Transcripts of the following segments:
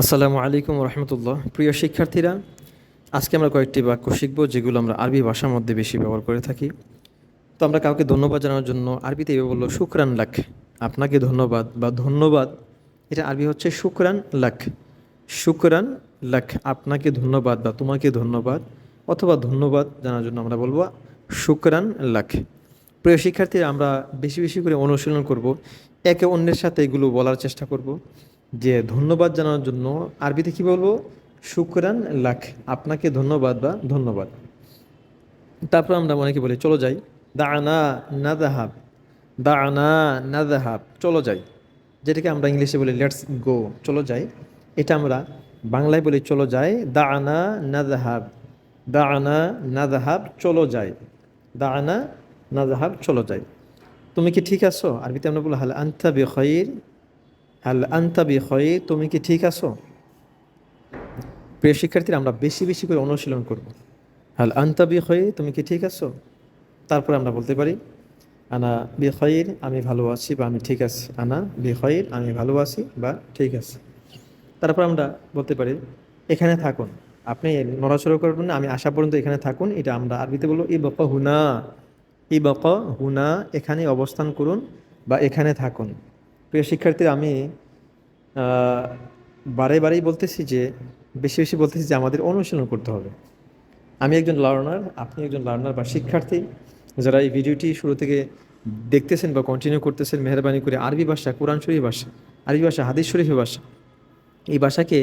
আসসালামু আলাইকুম রহমতুল্লাহ প্রিয় শিক্ষার্থীরা, আজকে আমরা কয়েকটি বাক্য শিখব যেগুলো আমরা আরবি ভাষার মধ্যে বেশি ব্যবহার করে থাকি। তো আমরা কাউকে ধন্যবাদ জানানোর জন্য আরবিতে এভাবে বলল, শুক্রান লাখ আপনাকে ধন্যবাদ বা ধন্যবাদ, এটা আরবি হচ্ছে শুক্রান লাখ শুক্রান লাখ আপনাকে ধন্যবাদ বা তোমাকে ধন্যবাদ অথবা ধন্যবাদ জানার জন্য আমরা বলব, শুক্রান লাখ প্রিয় শিক্ষার্থীরা, আমরা বেশি বেশি করে অনুশীলন করব, একে অন্যের সাথে এগুলো বলার চেষ্টা করব। যে ধন্যবাদ জানানোর জন্য আরবিতে কি বলব? শুক্রান লাখ। আপনাকে ধন্যবাদ বা ধন্যবাদ। তারপর আমরা অনেকে বলি, চলো যাই। দা আনা না দাহাব দানা নাদাহাব। দানা নাদাহাব। চলো যাই। যেটাকে আমরা ইংলিশে বলি লেটস গো চলো যাই। এটা আমরা বাংলায় বলি, চলো যাই। দা আনা না দাহাব দানা নাদাহাব। দানা নাদাহাব, চলো যাই। দানা নাদাহাব, চলো যাই। তুমি কি ঠিক আছো? আরবিতে আমরা বলি, হাল আন্তা বে খয়ির হাল আন্তা বে খয়ির, তুমি কি ঠিক আছো? প্রিয় শিক্ষার্থীরা, আমরা বেশি বেশি করে অনুশীলন করব। হাল আন্তা বি খয়ির, তুমি কি ঠিক আছো? তারপরে আমরা বলতে পারি, আনা বি খয়ির, আমি ভালো আছি বা আমি ঠিক আছি। আনা বি খয়ির, আমি ভালো আছি বা ঠিক আছে। তারপর আমরা বলতে পারি, এখানে থাকুন। আপনি নড়াচড়া করবেন না, আমি আসা পর্যন্ত এখানে থাকুন। এটা আমরা আরবিতে বলব ই বক হুনা ই বক হুনা এখানে অবস্থান করুন বা এখানে থাকুন। প্রিয় শিক্ষার্থীরা আমি বারে বারেই বলতেছি যে, বেশি বেশি বলতেছি যে আমাদের অনুশীলন করতে হবে। আমি একজন লার্নার, আপনি একজন লার্নার বা শিক্ষার্থী। যারা এই ভিডিওটি শুরু থেকে দেখতেছেন বা কন্টিনিউ করতেছেন, মেহরবানি করে আরবি ভাষা, কোরআন শরীফ ভাষা, আরবি ভাষা, হাদিস শরীফ ভাষা, এই ভাষাকে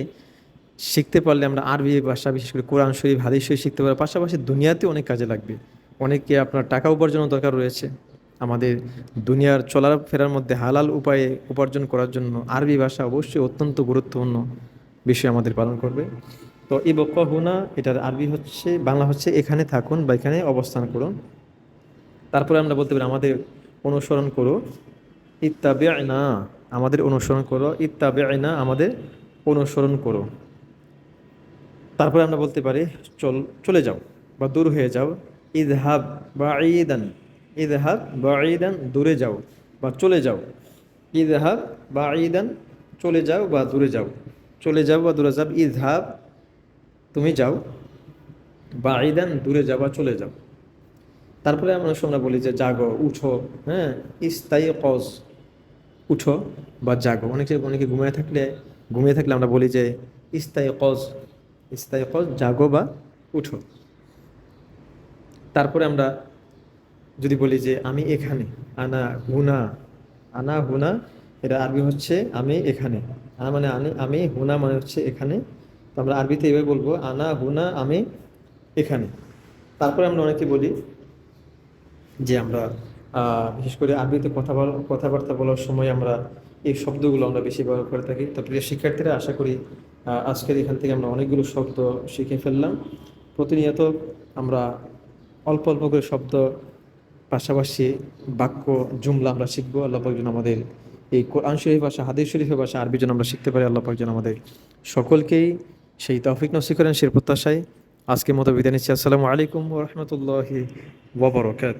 শিখতে পারলে আমরা আরবি ভাষা, বিশেষ করে কোরআন শরীফ, হাদিস শরীফ শিখতে পারব। পাশাপাশি দুনিয়াতে অনেক কাজে লাগবে। অনেকে আপনার টাকা উপার্জনের দরকার রয়েছে। আমাদের দুনিয়ার চলার ফেরার মধ্যে হালাল উপায়ে উপার্জন করার জন্য আরবি ভাষা অবশ্যই অত্যন্ত গুরুত্বপূর্ণ বিষয় আমাদের পালন করবে। তো এই বক্ক হুনা, এটার আরবি হচ্ছে, বাংলা হচ্ছে এখানে থাকুন বা এখানে অবস্থান করুন। তারপরে আমরা বলতে পারি আমাদের অনুসরণ করো। ইত্তাবে না আমাদের অনুসরণ করো। ইত্তাবে না আমাদের অনুসরণ করো। তারপরে আমরা বলতে পারি, চল, চলে যাও বা দূর হয়ে যাও। ইদহাব বা ঈদান ইদহাব বা ঈদান দূরে যাও বা চলে যাও। ইদহাব বা ঈদান চলে যাও বা দূরে যাও। চলে যাও বা দূরে যাও, ইদহাব, তুমি যাও। বা ঈদান দূরে যাও বা চলে যাও। তারপরে আমরা আমরা বলি যে জাগো, উঠো হ্যাঁ? ইস্তাই কজ উঠো বা জাগো। অনেকে অনেকে ঘুমিয়ে থাকলে ঘুমিয়ে থাকলে আমরা বলি যে ইস্তাই কজ ইস্তাই কজ জাগো বা উঠো। তারপরে আমরা যদি বলি যে আমি এখানে, আনা হুনা আনা হুনা, এটা আরবি হচ্ছে আমি এখানে। আনা মানে আমি আমি, হুনা মানে হচ্ছে এখানে। তো আমরা আরবিতে এভাবে বলব, আনা হুনা, আমি এখানে। তারপরে আমরা অনেকে বলি যে আমরা বিশেষ করে আরবিতে কথা কথাবার্তা বলার সময় আমরা এই শব্দগুলো আমরা বেশি ব্যবহার করে থাকি। তো প্রিয় শিক্ষার্থীরা, আশা করি আজকের এখান থেকে আমরা অনেকগুলো শব্দ শিখে ফেললাম। প্রতিনিয়ত আমরা অল্প অল্প করে শব্দ পাশাপাশি বাক্য, জুমলা আমরা শিখব। আল্লাহ পাকজন আমাদের এই কোরআন শরীফ ভাষা, হাদিস শরীফের ভাষা, আরবি যেন আমরা শিখতে পারি। আল্লাহ পাকজন আমাদের সকলকেই সেই তফিক নসি করেন সে প্রত্যাশায়। আজকের মতো বিদায় নিচ্ছি। আসসালামু আলাইকুম রহমতুল্লাহি ওবরকাত